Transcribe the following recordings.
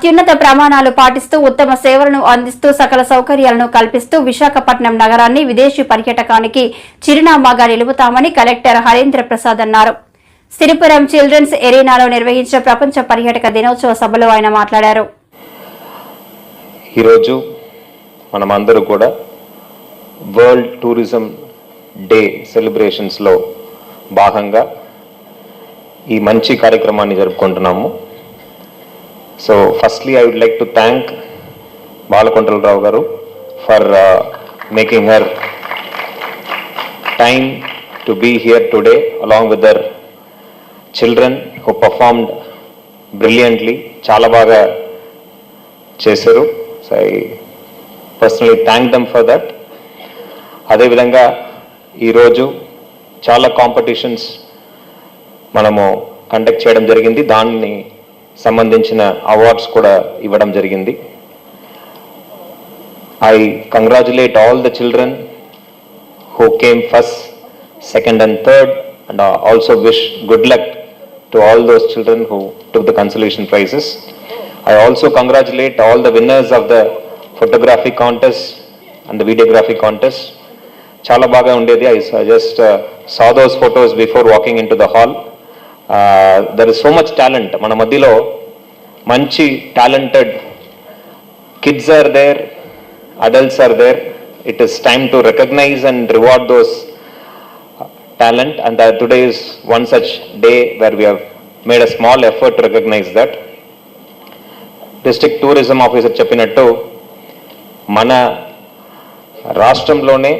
అత్యున్నత ప్రమాణాలు పాటిస్తూ ఉత్తమ సేవలను అందిస్తూ సకల సౌకర్యాలను కల్పిస్తూ విశాఖపట్నం నగరాన్ని విదేశీ పర్యాటకానికి చిరునామాగా నిలుపుతామని కలెక్టర్ హరేంద్ర ప్రసాద్ అన్నారు. సిరిపురం చిల్డ్రన్స్ ఎరీనాలో నిర్వహించిన ప్రపంచ పర్యాటక దినోత్సవ సభలో ఆయన మాట్లాడారు. ఈరోజు మనమందరూ కూడా వరల్డ్ టూరిజం డే సెలబ్రేషన్స్లో భాగంగా ఈ మంచి కార్యక్రమాన్ని జరుపుకుంటున్నాము. So firstly I would like to thank Balakondalarao garu for making her time to be here today along with their children who performed brilliantly చాలా బాగా చేశారు so I personally thank them for that అదేవిధంగా ఈరోజు చాలా competitions మనము conduct చేయడం జరిగింది దాన్ని సంబంధించిన అవార్డ్స్ కూడా ఇవ్వడం జరిగింది. I congratulate all the children who came first second and third and also wish good luck to all those children who to the consolation prizes I also congratulate all the winners of the photography contest and the videography contest చాలా బాగా ఉండేది. I suggest saw those photos before walking into the hall there is so much talent మన మధ్యలో మంచి talented kids are there adults are there it is time to recognise and reward those talent and today is one such day where we had a small effort to recognise that district tourism officer చెప్పినట్టు మన రాష్ట్రంలోనే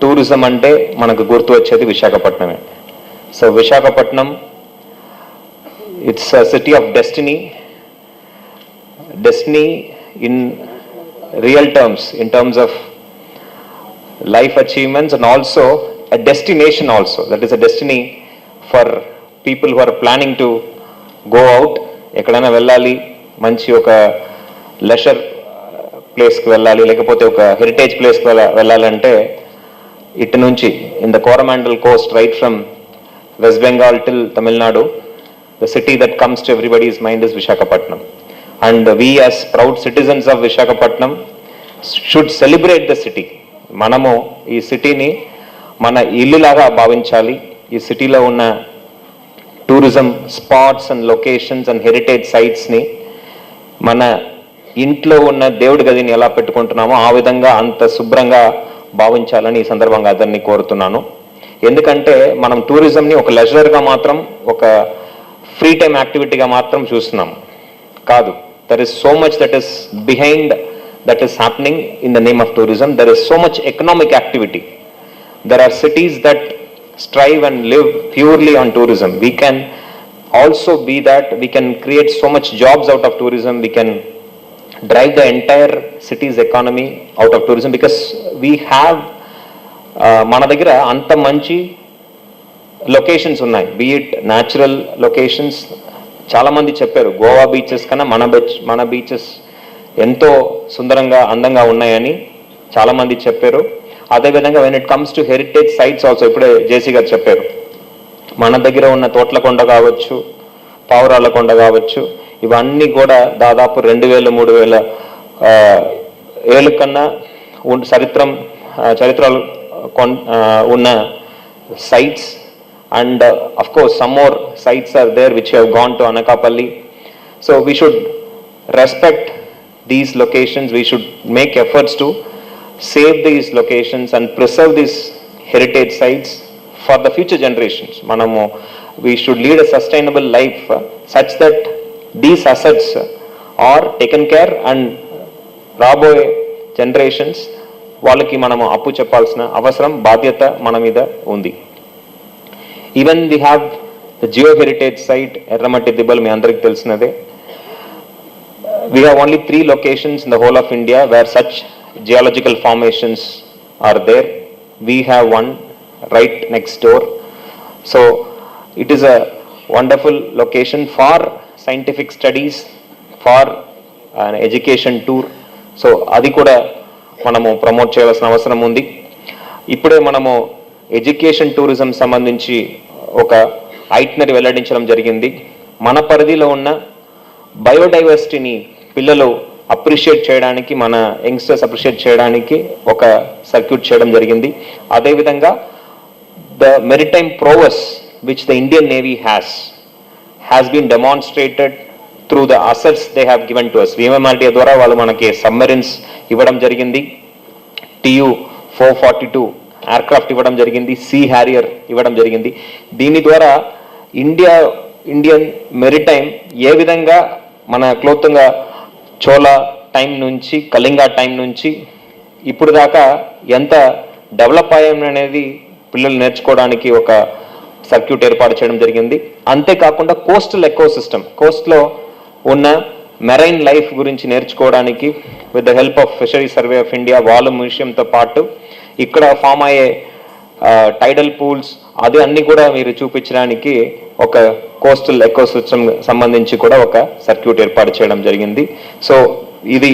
tourism అంటే మనకు గుర్తు వచ్చేది విశాఖపట్నమే. So Visakhapatnam it's a city of destiny Destiny in real terms, in terms of life achievements and also a destination also. That is a destiny for people who are planning to go out. ఎక్కడైనా వెళ్ళాలి మంచి ఒక లెషర్ ప్లేస్కి వెళ్ళాలి లేకపోతే ఒక heritage ప్లేస్కి వెళ్ళ వెళ్ళాలంటే ఇటు నుంచి in the Coromandel coast right from West Bengal till Tamil Nadu the city that comes to everybody's mind is Visakhapatnam. And we as proud citizens of Visakhapatnam should celebrate the city. మనము ఈ సిటీని మన ఇల్లులాగా భావించాలి ఈ సిటీలో ఉన్న tourism spots and locations and heritage సైట్స్ని మన ఇంట్లో ఉన్న దేవుడి గదిని ఎలా పెట్టుకుంటున్నామో ఆ విధంగా అంత శుభ్రంగా భావించాలని ఈ సందర్భంగా అతన్ని కోరుతున్నాను ఎందుకంటే మనం టూరిజంని ఒక లెజర్గా మాత్రం ఒక ఫ్రీ టైం యాక్టివిటీగా మాత్రం చూస్తున్నాం. కాదు there is so much that is behind that is happening in the name of tourism there is so much economic activity there are cities that strive and live purely on tourism we can also be that we can create so much jobs out of tourism we can drive the entire city's economy out of tourism because we have మన దగ్గర అంత మంచి locations ఉన్నాయి. బీఇట్ natural locations చాలామంది చెప్పారు Goa beaches కన్నా మన beach మన బీచెస్ ఎంతో సుందరంగా అందంగా ఉన్నాయని చాలామంది చెప్పారు. అదేవిధంగా when it comes to heritage sites also ఇప్పుడే జేసీ గారు చెప్పారు. మన దగ్గర ఉన్న తోట్లకొండ కావచ్చు పావురాళ్ళ కొండ కావచ్చు ఇవన్నీ కూడా దాదాపు రెండు వేల మూడు వేల ఏళ్ళ కన్నా చరిత్రం చరిత్రలు con, uh, sites and uh, of course some more sites are there which have gone to Anakapalli. So we should respect these locations, we should make efforts to save these locations and preserve these heritage sites for the future generations. Manamo, we should lead a sustainable life uh, such that these assets uh, are taken care and uh, Rabo generations వాళ్ళకి మనము అప్పు చెప్పాల్సిన అవసరం బాధ్యత మన మీద ఉంది. Even the have the geo heritage site Erramatti Dibbalu మీ అందరికి తెలిసినదే. We have only three locations in the whole of India where such geological formations are there we have one right next door so it is a wonderful location for scientific studies for education tour so అది కూడా మనము promote చేయాల్సిన అవసరం ఉంది. ఇప్పుడే మనము education tourism సంబంధించి ఒక ఐట్నరీ వెల్లడించడం జరిగింది. మన పరిధిలో ఉన్న బయోడైవర్సిటీని పిల్లలు అప్రిషియేట్ చేయడానికి మన యంగ్స్టర్స్ అప్రిషియేట్ చేయడానికి ఒక సర్క్యూట్ చేయడం జరిగింది. అదేవిధంగా the maritime prowess which the Indian navy has has been demonstrated through the assets they have given to us VMRDA ద్వారా వాళ్ళు మనకి సబ్మెరిన్స్ ఇవ్వడం జరిగింది. TU four forty two aircraft ఇవ్వడం జరిగింది. సీ హ్యారియర్ ఇవ్వడం జరిగింది. దీని ద్వారా ఇండియా ఇండియన్ మెరిటైమ్ ఏ విధంగా మన క్లోత్తంగా చోలా టైం నుంచి కళింగ టైం నుంచి ఇప్పుడు దాకా ఎంత డెవలప్ అయ్యాం అనేది పిల్లలు నేర్చుకోవడానికి ఒక సర్క్యూట్ ఏర్పాటు చేయడం జరిగింది. అంతేకాకుండా కోస్టల్ ఎకో సిస్టమ్ కోస్ట్లో ఉన్న మెరైన్ లైఫ్ గురించి నేర్చుకోవడానికి with the help of fishery survey of India whale మ్యూజియంతో పాటు ఇక్కడ ఫామ్ అయ్యే టైడల్ పూల్స్ అది అన్ని కూడా మీరు చూపించడానికి ఒక కోస్టల్ ఎకోసిస్టమ్ సంబంధించి కూడా ఒక సర్క్యూట్ ఏర్పాటు చేయడం జరిగింది. సో ఇది